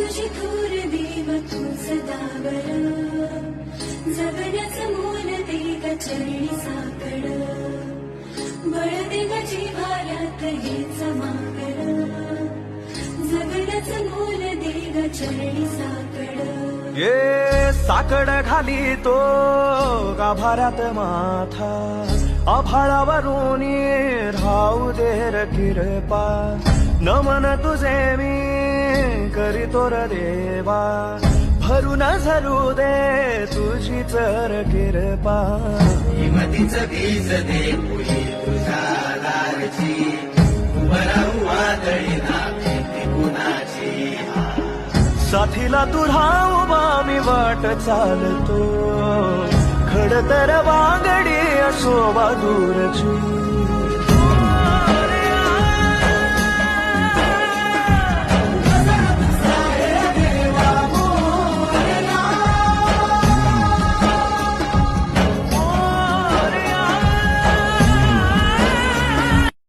तुझी थोर देव तू सदा बर. जगण्याचं मोल दे ग चरणी साकड. बळ दे ग जिव्हाळ्यात हेच मागड जगण्याचं मोल दे ग चरणी साकड. ये साकड घाली तो गाभाऱ्यात माथा. आभाळावरून राहू देर किरपा. नमन तुझे मी करीतो र देवा. भरून झरू दे तुझी चर किरपा. हिमतीच बीज दे पुरी वादळी कुणाची साथीला तुझा उभा मी वाट चालतो. खडतर वांगडी असो दूरची.